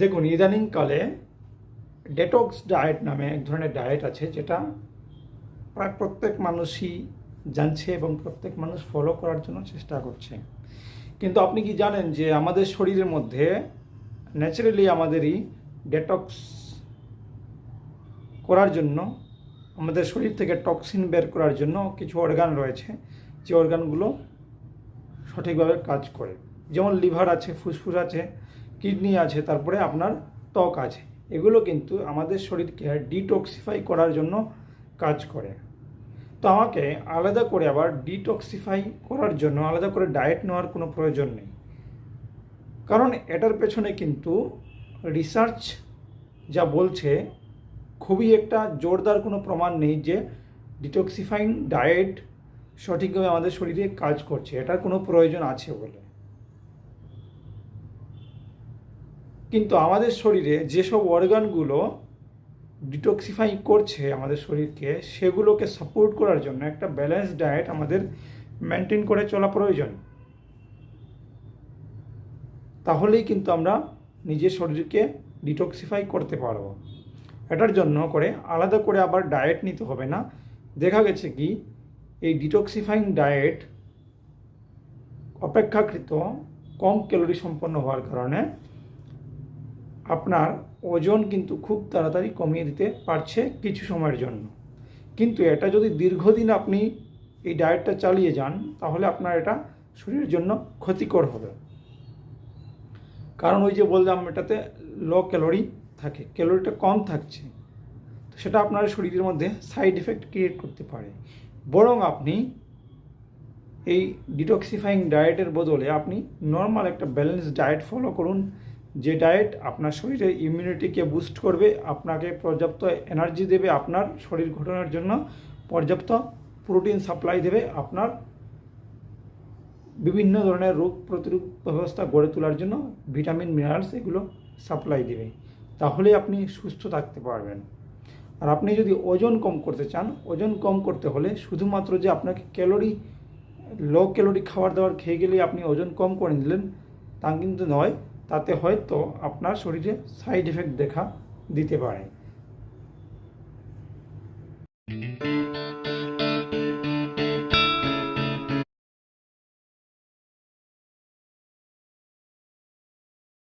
দেখুন ইদানিংকালে detox diet নামে এক ধরনের ডায়েট আছে যেটা প্রায় প্রত্যেক মানুষই জানছে এবং প্রত্যেক মানুষ ফলো করার জন্য চেষ্টা করছে। কিন্তু আপনি কি জানেন যে আমাদের শরীরের মধ্যে ন্যাচারালি আমাদেরই ডেটক্স করার জন্য, আমাদের শরীর থেকে টক্সিন বের করার জন্য কিছু অর্গান রয়েছে, যে অর্গানগুলো সঠিকভাবে কাজ করে। যেমন লিভার আছে, ফুসফুস আছে কিডনি আছে, তারপরে আপনার ত্বক আছে। এগুলো কিন্তু আমাদের শরীরকে ডিটক্সিফাই করার জন্য কাজ করে। তো আমাকে আলাদা করে আবার ডিটক্সিফাই করার জন্য, আলাদা করে ডায়েট নেওয়ার কোনো প্রয়োজন নেই। কারণ এটার পেছনে কিন্তু রিসার্চ যা বলছে, খুবই একটা জোরদার কোনো প্রমাণ নেই যে ডিটক্সিফাইং ডায়েট সঠিকভাবে আমাদের শরীরে কাজ করছে। এটার কোনো প্রয়োজন আছে বলে। কিন্তু আমাদের শরীরে যেসব অর্গানগুলো ডিটক্সিফাই করছে আমাদের শরীরকে, সেগুলোকে সাপোর্ট করার জন্য একটা ব্যালেন্স ডায়েট আমাদের মেনটেন করে চলা প্রয়োজন। তাহলেই কিন্তু আমরা নিজের শরীরকে ডিটক্সিফাই করতে পারব। এটার জন্য করে আলাদা করে আবার ডায়েট নিতে হবে না। দেখা গেছে কি, এই ডিটক্সিফাইং ডায়েট অপেক্ষাকৃত কম ক্যালোরি সম্পন্ন হওয়ার কারণে আপনার ওজন কিন্তু খুব তাড়াতাড়ি কমিয়ে দিতে পারছে কিছু সময়ের জন্য। কিন্তু এটা যদি দীর্ঘদিন আপনি এই ডায়েটটা চালিয়ে যান, তাহলে আপনার এটা শরীরের জন্য ক্ষতিকর হবে। কারণ ওই যে বললাম, এটাতে লো ক্যালোরি থাকে ক্যালোরিটা কম থাকছে। তো সেটা আপনার শরীরের মধ্যে সাইড এফেক্ট ক্রিয়েট করতে পারে। বরং আপনি এই ডিটক্সিফাইং ডায়েটের বদলে আপনি নর্মাল একটা ব্যালেন্স ডায়েট ফলো করুন। যে ডায়েট আপনার শরীরের ইমিউনিটিকে বুস্ট করবে, আপনাকে পর্যাপ্ত এনার্জি দেবে আপনার শরীর গঠনের জন্য, পর্যাপ্ত প্রোটিন সাপ্লাই দেবে আপনার বিভিন্ন ধরনের রোগ প্রতিরোধ ব্যবস্থা গড়ে তোলার জন্য ভিটামিন মিনারেলস এগুলো সাপ্লাই দেবে। তাহলে আপনি সুস্থ থাকতে পারবেন। আর আপনি যদি ওজন কম করতে চান, ওজন কম করতে হলে শুধুমাত্র যে আপনাকে ক্যালোরি লো ক্যালোরি খাবার দাবার খেয়ে গেলে আপনি ওজন কম করে নিলেন, তা কিন্তু নয়। তাতে হয়তো আপনার শরীরে সাইড এফেক্ট দেখা দিতে পারে।